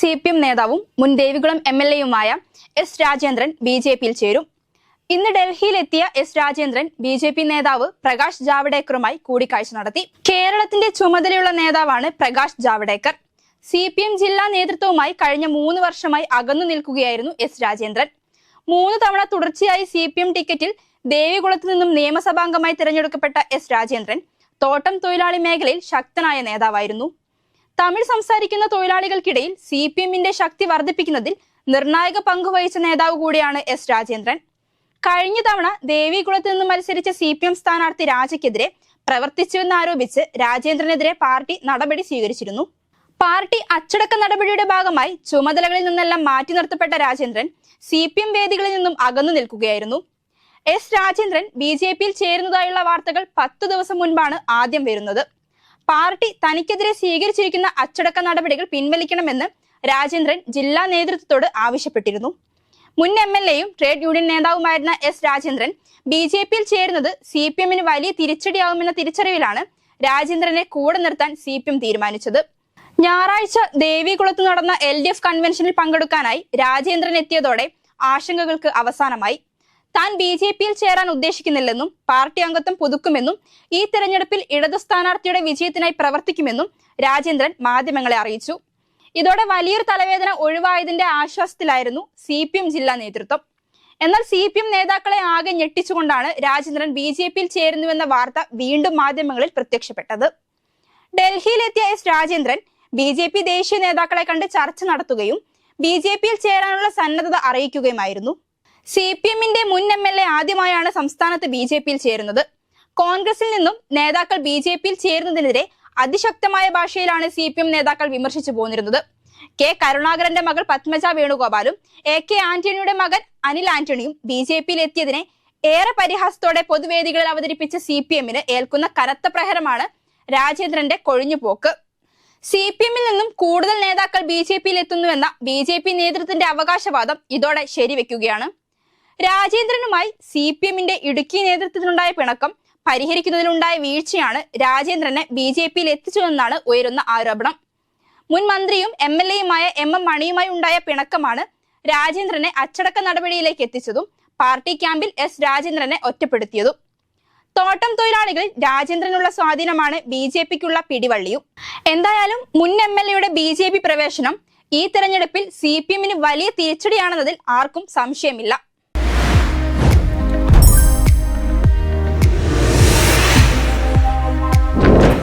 C P M നേതാവും മുൻ Devikulam M L എയുമായ എസ് രാജേന്ദ്രൻ ബി ജെ പിയിൽ ചേരും. ഇന്ന് ഡൽഹിയിലെത്തിയ S Rajendran B J P നേതാവ് പ്രകാശ് ജാവ്ഡേക്കറുമായി കൂടിക്കാഴ്ച നടത്തി. കേരളത്തിന്റെ ചുമതലയുള്ള നേതാവാണ് Prakash Javadekar C P M ജില്ലാ നേതൃത്വവുമായി കഴിഞ്ഞ മൂന്ന് വർഷമായി അകന്നു നിൽക്കുകയായിരുന്നു എസ് രാജേന്ദ്രൻ. മൂന്ന് തവണ തുടർച്ചയായി സി പി എം ടിക്കറ്റിൽ ദേവികുളത്ത് നിന്നും നിയമസഭാംഗമായി തിരഞ്ഞെടുക്കപ്പെട്ട എസ് രാജേന്ദ്രൻ തോട്ടം തൊഴിലാളി മേഖലയിൽ ശക്തനായ നേതാവായിരുന്നു. തമിഴ് സംസാരിക്കുന്ന തൊഴിലാളികൾക്കിടയിൽ സി പി എമ്മിന്റെ ശക്തി വർദ്ധിപ്പിക്കുന്നതിൽ നിർണായക പങ്കുവഹിച്ച നേതാവ് കൂടിയാണ് എസ് രാജേന്ദ്രൻ. കഴിഞ്ഞ തവണ ദേവികുളത്ത് നിന്ന് മത്സരിച്ച സി പി എം സ്ഥാനാർത്ഥി രാജയ്ക്കെതിരെ പ്രവർത്തിച്ചുവെന്നാരോപിച്ച് രാജേന്ദ്രനെതിരെ പാർട്ടി നടപടി സ്വീകരിച്ചിരുന്നു. പാർട്ടി അച്ചടക്ക നടപടിയുടെ ഭാഗമായി ചുമതലകളിൽ നിന്നെല്ലാം മാറ്റി നിർത്തപ്പെട്ട രാജേന്ദ്രൻ സി പി എം വേദികളിൽ നിന്നും അകന്നു നിൽക്കുകയായിരുന്നു. എസ് രാജേന്ദ്രൻ ബി ജെ പിയിൽ ചേരുന്നതായുള്ള വാർത്തകൾ പത്തു ദിവസം മുൻപാണ് ആദ്യം വരുന്നത്. പാർട്ടി തനിക്കെതിരെ സ്വീകരിച്ചിരിക്കുന്ന അച്ചടക്ക നടപടികൾ പിൻവലിക്കണമെന്ന് രാജേന്ദ്രൻ ജില്ലാ നേതൃത്വത്തോട് ആവശ്യപ്പെട്ടിരുന്നു. മുൻ എം എൽ എയും ട്രേഡ് യൂണിയൻ നേതാവുമായിരുന്ന എസ് രാജേന്ദ്രൻ ബി ജെ പിയിൽ ചേരുന്നത് സി പി എമ്മിന് വലിയ തിരിച്ചടിയാവുമെന്ന തിരിച്ചറിവിലാണ് രാജേന്ദ്രനെ കൂടെ നിർത്താൻ സി പി എം തീരുമാനിച്ചത്. ഞായറാഴ്ച ദേവികുളത്ത് നടന്ന എൽ ഡി എഫ് കൺവെൻഷനിൽ പങ്കെടുക്കാനായി രാജേന്ദ്രൻ എത്തിയതോടെ ആശങ്കകൾക്ക് അവസാനമായി. താൻ ബി ജെ പിയിൽ ചേരാൻ ഉദ്ദേശിക്കുന്നില്ലെന്നും പാർട്ടി അംഗത്വം പുതുക്കുമെന്നും ഈ തെരഞ്ഞെടുപ്പിൽ ഇടതു സ്ഥാനാർത്ഥിയുടെ വിജയത്തിനായി പ്രവർത്തിക്കുമെന്നും രാജേന്ദ്രൻ മാധ്യമങ്ങളെ അറിയിച്ചു. ഇതോടെ വലിയൊരു തലവേദന ഒഴിവായതിന്റെ ആശ്വാസത്തിലായിരുന്നു സി പി എം ജില്ലാ നേതൃത്വം. എന്നാൽ സി പി എം നേതാക്കളെ ആകെ ഞെട്ടിച്ചുകൊണ്ടാണ് രാജേന്ദ്രൻ ബി ജെ പിയിൽ ചേരുന്നുവെന്ന വാർത്ത വീണ്ടും മാധ്യമങ്ങളിൽ പ്രത്യക്ഷപ്പെട്ടത്. ഡൽഹിയിലെത്തിയ S Rajendran B J P ദേശീയ നേതാക്കളെ കണ്ട് ചർച്ച നടത്തുകയും ബി ജെ പിയിൽ ചേരാനുള്ള സന്നദ്ധത അറിയിക്കുകയുമായിരുന്നു. സി പി എമ്മിന്റെ മുൻ എം എൽ എ ആദ്യമായാണ് സംസ്ഥാനത്ത് ബി ജെ പിയിൽ ചേരുന്നത്. കോൺഗ്രസിൽ നിന്നും നേതാക്കൾ ബി ജെ പിയിൽ ചേരുന്നതിനെതിരെ അതിശക്തമായ ഭാഷയിലാണ് സി പി എം നേതാക്കൾ വിമർശിച്ചു പോന്നിരുന്നത്. കെ കരുണാകരന്റെ മകൾ പത്മജ വേണുഗോപാലും എ കെ ആന്റണിയുടെ മകൻ അനിൽ ആന്റണിയും ബി ജെ പിയിൽ എത്തിയതിനെ ഏറെ പരിഹാസത്തോടെ പൊതുവേദികളിൽ അവതരിപ്പിച്ച സി പി എമ്മിന് ഏൽക്കുന്ന കനത്ത പ്രഹരമാണ് രാജേന്ദ്രന്റെ കൊഴിഞ്ഞുപോക്ക്. സി പി എമ്മിൽ നിന്നും കൂടുതൽ നേതാക്കൾ ബി ജെ പിയിൽ എത്തുന്നുവെന്ന ബി ജെ പി നേതൃത്വത്തിന്റെ അവകാശവാദം ഇതോടെ ശരിവെക്കുകയാണ്. രാജേന്ദ്രനുമായി സി പി എമ്മിന്റെ ഇടുക്കി നേതൃത്വത്തിനുണ്ടായ പിണക്കം പരിഹരിക്കുന്നതിലുണ്ടായ വീഴ്ചയാണ് രാജേന്ദ്രനെ ബി ജെ പിയിൽ എത്തിച്ചതെന്നാണ് ഉയരുന്ന ആരോപണം. മുൻ മന്ത്രിയും എം എൽ എയുമായ എം എം മണിയുമായി ഉണ്ടായ പിണക്കമാണ് രാജേന്ദ്രനെ അച്ചടക്ക നടപടിയിലേക്ക് എത്തിച്ചതും പാർട്ടി ക്യാമ്പിൽ എസ് രാജേന്ദ്രനെ ഒറ്റപ്പെടുത്തിയതും. തോട്ടം തൊഴിലാളികളിൽ രാജേന്ദ്രനുള്ള സ്വാധീനമാണ് ബി ജെ പിക്കുള്ള പിടിവള്ളിയും. എന്തായാലും മുൻ എം എൽ എയുടെ ബി ജെ പി പ്രവേശനം ഈ തെരഞ്ഞെടുപ്പിൽ സി പി എമ്മിന് വലിയ തിരിച്ചടിയാണെന്നതിൽ ആർക്കും സംശയമില്ല.